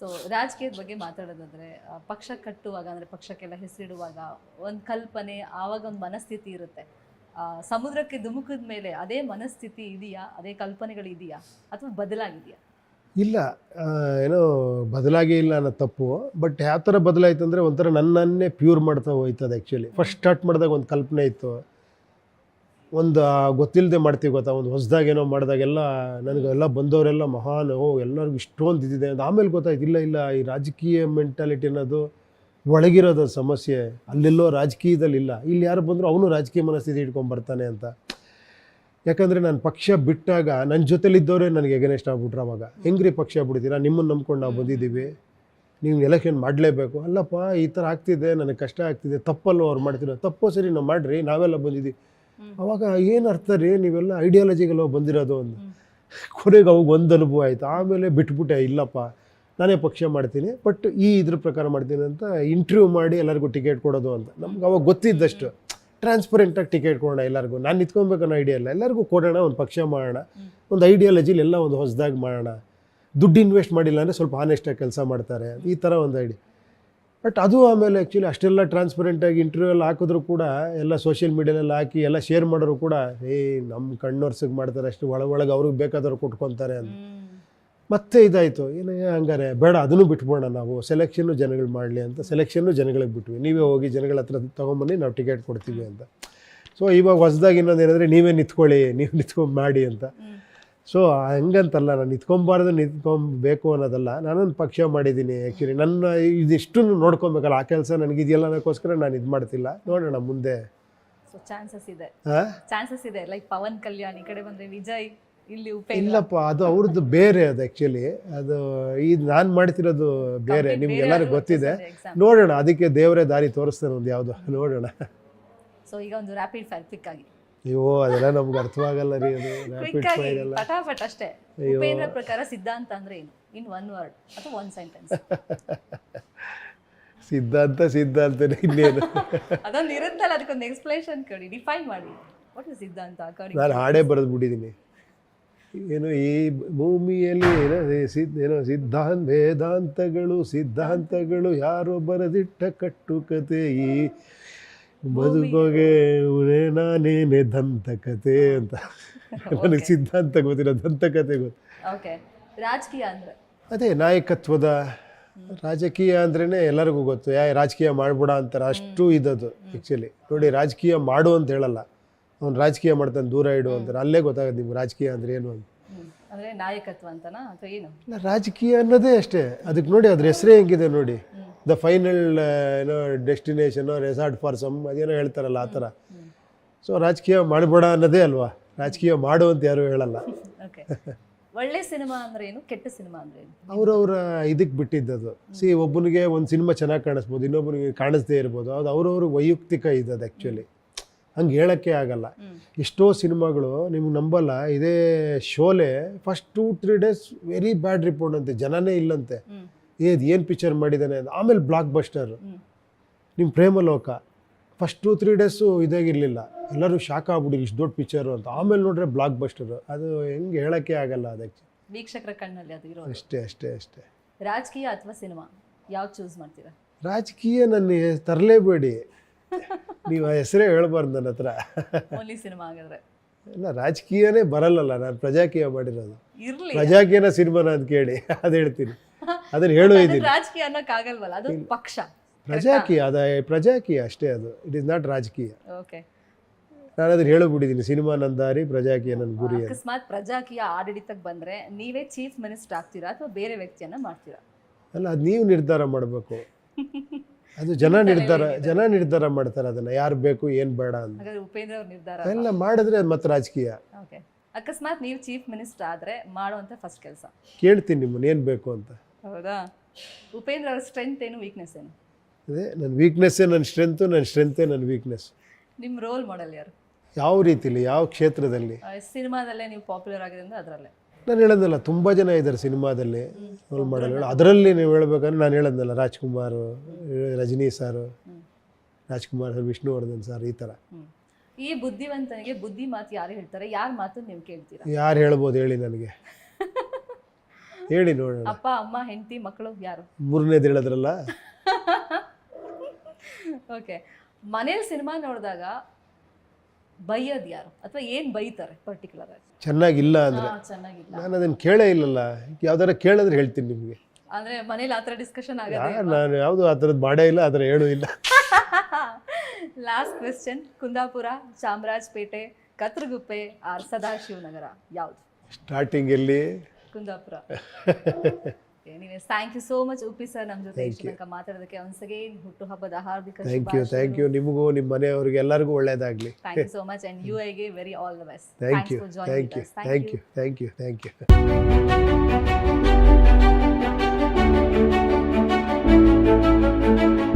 So ರಾಜಕೀಯದ ಬಗ್ಗೆ ಮಾತಾಡೋದಾದ್ರೆ ಪಕ್ಷ ಕಟ್ಟುವಾಗ ಅಂದ್ರೆ ಪಕ್ಷಕ್ಕೆಲ್ಲ ಹೆಸರಿಡುವಾಗ ಒಂದು ಕಲ್ಪನೆ, ಆವಾಗ ಒಂದು ಮನಸ್ಥಿತಿ ಇರುತ್ತೆ. ಸಮುದ್ರಕ್ಕೆ ಧುಮುಕಿದ ಮೇಲೆ ಅದೇ ಮನಸ್ಥಿತಿ ಇದೆಯಾ? ಅದೇ ಕಲ್ಪನೆಗಳು ಇದೆಯಾ? ಅಥವಾ ಬದಲಾಗಿದೆಯಾ? ಇಲ್ಲ ಏನೋ ಬದಲಾಗೇ ಇಲ್ಲ ಅನ್ನೋ ತಪ್ಪು. ಬಟ್ ಯಾವ ಥರ ಬದಲಾಯ್ತು ಅಂದರೆ ಒಂಥರ ನನ್ನನ್ನೇ ಪ್ಯೂರ್ ಮಾಡ್ತಾ ಹೋಯ್ತದೆ ಆ್ಯಕ್ಚುಲಿ ಫಸ್ಟ್ ಸ್ಟಾರ್ಟ್ ಮಾಡಿದಾಗ ಒಂದು ಕಲ್ಪನೆ ಇತ್ತು. ಒಂದು ಗೊತ್ತಿಲ್ಲದೆ ಮಾಡ್ತೀವಿ ಗೊತ್ತಾ? ಒಂದು ಹೊಸದಾಗೇನೋ ಮಾಡಿದಾಗೆಲ್ಲ ನನಗೆಲ್ಲ ಬಂದವರೆಲ್ಲ ಮಹಾನ್, ಓ, ಎಲ್ಲರಿಗೂ ಇಷ್ಟೊಂದು ಇದ್ದಿದೆ ಅಂತ. ಆಮೇಲೆ ಗೊತ್ತಾಯ್ತು, ಇಲ್ಲ ಇಲ್ಲ, ಈ ರಾಜಕೀಯ ಮೆಂಟಾಲಿಟಿ ಅನ್ನೋದು ಒಳಗಿರೋದು ಸಮಸ್ಯೆ. ಅಲ್ಲೆಲ್ಲೋ ರಾಜಕೀಯದಲ್ಲಿ ಇಲ್ಲ. ಇಲ್ಲಿ ಯಾರು ಬಂದರೂ ಅವನು ರಾಜಕೀಯ ಮನಸ್ಥಿತಿ ಇಟ್ಕೊಂಡು ಬರ್ತಾನೆ ಅಂತ. ಯಾಕಂದರೆ ನಾನು ಪಕ್ಷ ಬಿಟ್ಟಾಗ ನನ್ನ ಜೊತೆಲಿದ್ದವರೇ ನನಗೆ ಎಗನೆಸ್ಟ್ ಆಗ್ಬಿಟ್ರು ಅವಾಗ. ಹೆಂಗ್ರಿ ಪಕ್ಷ ಬಿಡ್ತೀರಾ? ನಿಮ್ಮನ್ನು ನಂಬ್ಕೊಂಡು ನಾವು ಬಂದಿದ್ದೀವಿ. ನೀವು ಎಲೆಕ್ಷನ್ ಮಾಡಲೇಬೇಕು. ಅಲ್ಲಪ್ಪ, ಈ ಥರ ಆಗ್ತಿದೆ, ನನಗೆ ಕಷ್ಟ ಆಗ್ತಿದೆ. ತಪ್ಪಲ್ಲೋ ಅವ್ರು ಮಾಡ್ತಿರೋ ತಪ್ಪೋ ಸರಿ, ನಾವು ಮಾಡಿರಿ. ನಾವೆಲ್ಲ ಬಂದಿದ್ದೀವಿ. ಅವಾಗ ಏನು ಅರ್ಥ ರೀ? ನೀವೆಲ್ಲ ಐಡಿಯಾಲಜಿಗೆಲ್ಲ ಬಂದಿರೋದು ಹ್ಮ್. ಕೊನೆಗೆ ಅವಾಗ ಒಂದು ಅನುಭವ ಆಯಿತು. ಆಮೇಲೆ ಬಿಟ್ಬಿಟ್ಟೆ, ಇಲ್ಲಪ್ಪ, ನಾನೇ ಪಕ್ಷ ಮಾಡ್ತೀನಿ ಬಟ್ ಈ ಇದ್ರ ಪ್ರಕಾರ ಮಾಡ್ತೀನಿ ಅಂತ ಇಂಟರ್ವ್ಯೂ ಮಾಡಿ ಎಲ್ಲರಿಗೂ ಟಿಕೆಟ್ ಕೊಡೋದು ಅಂತ. ನಮ್ಗೆ ಅವಾಗ ಗೊತ್ತಿದ್ದಷ್ಟು. ಟ್ರಾನ್ಸ್ಪರೆಂಟಾಗಿ ಟಿಕೆಟ್ ಕೊಡೋಣ ಎಲ್ಲರಿಗೂ. ನಾನು ನಿಂತ್ಕೊಬೇಕು ಅನ್ನೋ ಐಡಿಯಾ ಇಲ್ಲ. ಎಲ್ಲರಿಗೂ ಕೊಡೋಣ, ಒಂದು ಪಕ್ಷ ಮಾಡೋಣ, ಒಂದು ಐಡಿಯಾಲಜಿಲಿ ಎಲ್ಲ ಒಂದು ಹೊಸದಾಗಿ ಮಾಡೋಣ. ದುಡ್ಡು ಇನ್ವೆಸ್ಟ್ ಮಾಡಿಲ್ಲ ಅಂದರೆ ಸ್ವಲ್ಪ ಆನೆಸ್ಟಾಗಿ ಕೆಲಸ ಮಾಡ್ತಾರೆ. ಈ ಥರ ಒಂದು ಐಡಿಯಾ ಬಟ್ ಅದು ಆಮೇಲೆ ಆ್ಯಕ್ಚುಲಿ ಅಷ್ಟೆಲ್ಲ ಟ್ರಾನ್ಸ್ಪರೆಂಟಾಗಿ ಇಂಟರ್ವ್ಯೂ ಎಲ್ಲ ಹಾಕಿದ್ರು ಕೂಡ ಎಲ್ಲ ಸೋಷಿಯಲ್ ಮೀಡಿಯಾಲೆಲ್ಲ ಹಾಕಿ ಎಲ್ಲ ಶೇರ್ ಮಾಡೋರು ಕೂಡ ಏ ನಮ್ಮ ಕಣ್ಣೊರ್ಸಿಗೆ ಮಾಡ್ತಾರೆ ಅಷ್ಟು ಒಳ ಒಳಗೆ ಅವ್ರಿಗೆ ಬೇಕಾದವ್ರು ಕೊಟ್ಕೊತಾರೆ ಅಂತ. ಮತ್ತೆ ಇದಾಯಿತು ಏನು ಹಂಗಾರೆ ಬೇಡ ಅದನ್ನು ಬಿಟ್ಬೋಣ ನಾವು ಸೆಲೆಕ್ಷನ್ನು ಜನಗಳು ಮಾಡಲಿ ಅಂತ ಸೆಲೆಕ್ಷನ್ನು ಜನಗಳಿಗೆ ಬಿಟ್ವಿ. ನೀವೇ ಹೋಗಿ ಜನಗಳ ಹತ್ರ ತೊಗೊಂಬನ್ನಿ ನಾವು ಟಿಕೆಟ್ ಕೊಡ್ತೀವಿ ಅಂತ. ಸೊ ಇವಾಗ ಹೊಸದಾಗಿ ಇನ್ನೊಂದು ಏನಂದರೆ ನೀವೇ ನಿಂತ್ಕೊಳ್ಳಿ ನೀವು ನಿಂತ್ಕೊಂಡು ಮಾಡಿ ಅಂತ. ಸೊ ಹಂಗಂತಲ್ಲ ನಾನು ನಿಂತ್ಕೊಬಾರ್ದು ನಿಂತ್ಕೊಬೇಕು ಅನ್ನೋದಲ್ಲ ನಾನೊಂದು ಪಕ್ಷ ಮಾಡಿದ್ದೀನಿ ಆ್ಯಕ್ಚುಲಿ ನನ್ನ ಇದಿಷ್ಟು ನೋಡ್ಕೊಬೇಕಲ್ಲ ಆ ಕೆಲಸ ನನಗಿದೆಯಲ್ಲ ಅನ್ನೋಕ್ಕೋಸ್ಕರ ನಾನು ಇದು ಮಾಡ್ತಿಲ್ಲ. ನೋಡೋಣ ಮುಂದೆ. ಸೊ ಚಾನ್ಸಸ್ ಇದೆ. ಚಾನ್ಸಸ್ ಇದೆ ಲೈಕ್ ಪವನ್ ಕಲ್ಯಾಣ್ ಈ ಕಡೆ ಬಂದರೆ ವಿಜಯ್ ಇಲ್ಲಿ ಇಲ್ಲಪ್ಪ ಅದು ಅವ್ರದ್ದು ಬೇರೆ ಅದು ಆ್ಯಕ್ಚುಲಿ ಅದು ಇದು ನಾನು ಮಾಡ್ತಿರೋದು ಬೇರೆ ನಿಮ್ಗೆಲ್ಲರಿಗೂ ಗೊತ್ತಿದೆ. ನೋಡೋಣ ಅದಕ್ಕೆ ದೇವರೇ ದಾರಿ ತೋರಿಸ್ತಾನೆ ಒಂದು ಯಾವುದು ನೋಡೋಣ. ಸೊ ಈಗ ಒಂದು ರ್ಯಾಪಿಡ್ ಫೈರ್ ಪಿಕ್ ಆಗಿ. ಅಯ್ಯೋ ಅದೆಲ್ಲ ನಮ್ಗೆ ಅರ್ಥವಾಗಲ್ಲ ರೀ ಅದು ರ್ಯಾಪಿಡ್ ಫೈರ್ ಎಲ್ಲ. ಅಷ್ಟೇ. ಉಪೇಂದ್ರ ಪ್ರಕಾರ ಸಿದ್ಧಾಂತ ಅಂದ್ರೆ ಏನು? ಇನ್ ಒನ್ ವರ್ಡ್ ಅಥವಾ ಒನ್ ಸೆಂಟೆನ್ಸ್ ಸಿದ್ಧಾಂತ ಸಿದ್ಧಾಂತನೇ ಇನ್ನೇನು? ಅದೊಂದು ಇರುತ್ತಲ್ಲ ಅದಕ್ಕೊಂದು ಎಕ್ಸ್ಪ್ಲೇಷನ್ ಕೊಡಿ ಡಿಫೈನ್ ಮಾಡಿ. ವಾಟ್ ಇಸ್ ಸಿದ್ಧಾಂತ according ನಾನು ಹಾಡೇ ಬರೆದು ಬಿಟ್ಟಿದ್ದೀನಿ ಏನು ಈ ಭೂಮಿಯಲ್ಲಿ ಏನೋ ಸಿದ್ಧ ಏನೋ ಸಿದ್ಧಾಂತ ವೇದಾಂತಗಳು ಸಿದ್ಧಾಂತಗಳು ಯಾರೋ ಬರೆದಿಟ್ಟ ಕಟ್ಟುಕತೆ ಈ ಬದುಕೋಗೆ ಉನೇ ನಾನೇನೆ ದಂತಕತೆ ಅಂತ. ನನಗೆ ಸಿದ್ಧಾಂತ ಗೊತ್ತಿಲ್ಲ ದಂತಕತೆ ಗೊತ್ತು. ಓಕೆ ರಾಜಕೀಯ ಅಂದ್ರೆ? ಅದೇ ನಾಯಕತ್ವದ ರಾಜಕೀಯ ಅಂದ್ರೇ ಎಲ್ಲರಿಗೂ ಗೊತ್ತು. ಯಾ ರಾಜಕೀಯ ಮಾಡ್ಬಿಡ ಅಂತಾರೆ. ಅಷ್ಟು ಇದದು ಆ್ಯಕ್ಚುಲಿ ನೋಡಿ ರಾಜಕೀಯ ಮಾಡು ಅಂತ ಹೇಳಲ್ಲ. ಅವ್ನು ರಾಜಕೀಯ ಮಾಡ್ತಾನೆ ದೂರ ಇಡು ಅಂತಾರೆ. ಅಲ್ಲೇ ಗೊತ್ತಾಗುತ್ತೆ ನಿಮ್ಗೆ ರಾಜಕೀಯ ಅಂದ್ರೆ ಏನು ಅಂತ. ನಾಯಕತ್ವ ಅಂತನಾ ಅಥವಾ ಏನು? ರಾಜಕೀಯ ಅನ್ನೋದೇ ಅಷ್ಟೇ. ಅದಕ್ಕೆ ನೋಡಿ ಅದ್ರ ಹೆಸರೇ ಹೆಂಗಿದೆ ನೋಡಿ. ದ ಫೈನಲ್ ಏನೋ ಡೆಸ್ಟಿನೇಷನು ರೆಸಾರ್ಟ್ ಫಾರ್ ಸಮ್ ಅದೇನೋ ಹೇಳ್ತಾರಲ್ಲ ಆ ಥರ ಸೊ ರಾಜಕೀಯ ಮಾಡಬೇಡ ಅನ್ನೋದೇ ಅಲ್ವಾ? ರಾಜಕೀಯ ಮಾಡು ಅಂತ ಯಾರು ಹೇಳಲ್ಲ. ಒಳ್ಳೆ ಸಿನಿಮಾ ಅಂದ್ರೆ ಏನು? ಕೆಟ್ಟ ಸಿನಿಮಾ ಅಂದ್ರೆ ಅವ್ರವ್ರ ಇದಕ್ಕೆ ಬಿಟ್ಟಿದ್ದದು. ಸಿ ಒಬ್ಬನಿಗೆ ಒಂದು ಸಿನಿಮಾ ಚೆನ್ನಾಗಿ ಕಾಣಿಸ್ಬೋದು ಇನ್ನೊಬ್ಬನಿಗೆ ಕಾಣಿಸ್ದೇ ಇರ್ಬೋದು. ಅದು ಅವ್ರವ್ರ ವೈಯಕ್ತಿಕ ಇದದು ಆ್ಯಕ್ಚುಲಿ ಹಂಗೆ ಹೇಳೋಕ್ಕೆ ಆಗಲ್ಲ. ಎಷ್ಟೋ ಸಿನಿಮಾಗಳು ನಿಮ್ಗೆ ನಂಬಲ್ಲ. ಇದೇ Sholay first two three days very bad report ಅಂತೆ. ಜನನೇ ಇಲ್ಲಂತೆ. ಏದು ಏನು ಪಿಕ್ಚರ್ ಮಾಡಿದ್ದಾನೆ ಅದು ಆಮೇಲೆ ಬ್ಲಾಕ್ ಬಸ್ಟರ್ ನಿಮ್ಮ Premaloka first two three days ಇದಾಗಿರಲಿಲ್ಲ. ಎಲ್ಲರೂ ಶಾಕ್ ಆಗ್ಬಿಡಿ ಇಷ್ಟು ದೊಡ್ಡ ಪಿಕ್ಚರು ಅಂತ. ಆಮೇಲೆ ನೋಡ್ರೆ ಬ್ಲಾಕ್ ಬಸ್ಟರು ಅದು ಹೆಂಗೆ ಹೇಳೋಕ್ಕೆ ಆಗಲ್ಲ ಅದಕ್ಕೆ ವೀಕ್ಷಕರ ಕಣ್ಣಲ್ಲಿ ಅದು ಇರೋ ಅಷ್ಟೇ ಅಷ್ಟೇ ಅಷ್ಟೇ. ರಾಜಕೀಯ ಅಥವಾ ಸಿನಿಮಾ? ಯಾವ್ದು ಚೂಸ್ ಮಾಡ್ತೀರಾ? ರಾಜಕೀಯ ನನ್ನ ತರಲೇಬೇಡಿ. ನೀವು ಆ ಹೆಸರೇ ಹೇಳ್ಬಾರ್ದು ನನ್ನ ಹತ್ರ. ಓನ್ಲಿ ಸಿನಿಮಾ ಆಗಿದ್ರೆ ಇಲ್ಲ ರಾಜಕೀಯನೇ ಬರಲ್ಲಲ್ಲ. ನಾನು ಪ್ರಜಾಕೀಯ ಮಾಡಿರೋದು. ಇರ್ಲಿ. ಪ್ರಜಾಕೀಯನ ಸಿನಿಮಾನ ಅಂತ ಕೇಳಿ. ಅದು ಹೇಳ್ತೀನಿ. ಅದನ್ನು ಹೇಳೋ ಇದೀನಿ ಇದ್ದೀನಿ. ರಾಜಕೀಯ ಅನ್ನೋಕ್ಕಾಗಲ್ವಲ್ಲ ಅದು ಪಕ್ಷ ಪ್ರಜಾಕೀಯ ಅದ ಪ್ರಜಾಕೀಯ ಅಷ್ಟೇ ಅದು. ಇಟ್ ಇಸ್ ನಾಟ್ ರಾಜಕೀಯ. ಓಕೆ ನಾನು ಅದನ್ನು ಹೇಳಿಬಿಟ್ಟಿದ್ದೀನಿ ಸಿನಿಮಾ ನಂದಾರಿ ದಾರಿ ಪ್ರಜಾಕೀಯ ನನ್ನ ಗುರಿ ಅಂತ. ಅಕಸ್ಮಾತ್ ಪ್ರಜಾಕೀಯ ಆಡಳಿತಕ್ಕೆ ಬಂದ್ರೆ ನೀವೇ ಚೀಫ್ ಮಿನಿಸ್ಟರ್ ಆಗ್ತೀರಾ ಅಥವಾ ಬೇರೆ ವ್ಯಕ್ತಿಯನ್ನ ಮಾಡ್ತೀರಾ? ಅಲ್ಲ ಅದು ನೀವು ನಿರ್ಧಾರ ಮಾಡಬೇಕು. ಅದು ಜನ ನಿರ್ಧಾರ ಜನ ನಿರ್ಧಾರ ಮಾಡ್ತಾರೆ ಅದನ್ನು. ಯಾರು ಬೇಕು ಏನು ಬೇಡ ಅಂತ. ಹಾಗಾದ್ರೆ ಉಪೇಂದ್ರ ಅವ್ರ ನಿರ್ಧಾರ ಎಲ್ಲ ಮಾಡಿದ್ರೆ ಅದು ಮತ್ತೆ ರಾಜಕೀಯ. ಓಕೆ ಅಕಸ್ಮಾತ್ ನೀವು ಚೀಫ್ ಮಿನಿಸ್ಟರ್ ಆದ್ರೆ ಮಾಡುವಂತ ಫಸ್ಟ್ ಕೆಲಸ? ಕೇಳ್ತೀನಿ ನಿಮ್ಮನ್ನು ಏನು ಬೇಕು ಅಂತ. ಹೌದಾ? ಉಪೇಂದ್ರ ಅವರ ಸ್ಟ್ರೆಂತ್ ಏನು ವೀಕ್ನೆಸ್ ಏನು? ಅದೇ ನನ್ನ ವೀಕ್ನೆಸ್ಸೇ ನನ್ನ ಸ್ಟ್ರೆಂತು ನನ್ನ ಸ್ಟ್ರೆಂತೇ ನನ್ನ ವೀಕ್ನೆಸ್ ನಿಮ್ಮ ರೋಲ್ ಮಾಡೆಲ್ ಯಾರು? ಯಾವ ರೀತಿಲಿ ಯಾವ ಕ್ಷೇತ್ರದಲ್ಲಿ? ಸಿನಿಮಾದಲ್ಲೇ ನೀವು ಪಾಪ್ಯುಲರ್ ಆಗಿರೋದ್ರಿಂದ ಅದರಲ್ಲೇ. ನಾನು ಹೇಳೋದಲ್ಲ ತುಂಬ ಜನ ಇದ್ದಾರೆ ಸಿನಿಮಾದಲ್ಲಿ ರೋಲ್ ಮಾಡಲ್ ಅದರಲ್ಲಿ ನೀವು ಹೇಳ್ಬೇಕಂದ್ರೆ ನಾನು ಹೇಳೋದಲ್ಲ ರಾಜ್ಕುಮಾರ್ ರಜನಿ ಸಾರು ರಾಜ್ಕುಮಾರ್ ಸರ್ ವಿಷ್ಣುವರ್ಧನ್ ಸರ್ ಈ ಥರ ಹ್ಮ್. ಈ ಬುದ್ಧಿವಂತನಿಗೆ ಬುದ್ಧಿ ಮಾತು ಯಾರು ಹೇಳ್ತಾರೆ? ಯಾರ ಮಾತು ನೀವು ಕೇಳ್ತೀರಾ? ಯಾರು ಹೇಳ್ಬೋದು ಹೇಳಿ ನನಗೆ. ಹೇಳಿ ನೋಡೋಣ. ಅಪ್ಪ ಅಮ್ಮ ಹೆಂಡತಿ ಮಕ್ಕಳು ಯಾರು? ಮೂರನೇದು ಹೇಳಿದ್ರಲ್ಲ? ಓಕೆ. ಮನೇಲಿ ಸಿನಿಮಾ ನೋಡಿದಾಗ ಬೈಯೋದು ಯಾರು? ಅಥವಾ ಏನು ಬೈತಾರೆ ಪರ್ಟಿಕ್ಯುಲರ್ ಆಗಿ? ಚೆನ್ನಾಗಿಲ್ಲ ಅಂದ್ರೆ. ಚೆನ್ನಾಗಿಲ್ಲ. ನಾನು ಅದನ್ನು ಕೇಳೇ ಇಲ್ಲಲ್ಲ. ಯಾವ್ದಾರ ಕೇಳಿದ್ರೆ ಹೇಳ್ತೀನಿ ನಿಮಗೆ. ಅಂದ್ರೆ ಮನೇಲಿ ಆ ಥರ ಡಿಸ್ಕಷನ್ ಆಗುತ್ತೆ ನಾನು ಯಾವುದು ಆ ಥರದ್ದು ಮಾಡೇ ಇಲ್ಲ ಆ ಥರ ಹೇಳೂ ಇಲ್ಲ. Last question Kundapura Chamarajpet Kathriguppe or Sadashivanagar ಯಾವುದು? ಸ್ಟಾರ್ಟಿಂಗಲ್ಲಿ Kundapura. Thank you so much Uppi sir ನಮ್ಮ ಜೊತೆ ಇಷ್ಟು ತನಕ ಮಾತಾಡೋದಕ್ಕೆ ಒನ್ಸ್ ಅಗೇನ್ ಹುಟ್ಟುಹಬ್ಬದ ಹಾರ್ದಿಕ ಥ್ಯಾಂಕ್ ಯು ಥ್ಯಾಂಕ್ ಯು ನಿಮಗೂ ನಿಮ್ಮ ಮನೆಯವರಿಗೆ ಎಲ್ಲರಿಗೂ ಒಳ್ಳೆಯದಾಗಲಿ thank you so much and you ಐಗೆ very all the best thank you thank you thank you thank you thank you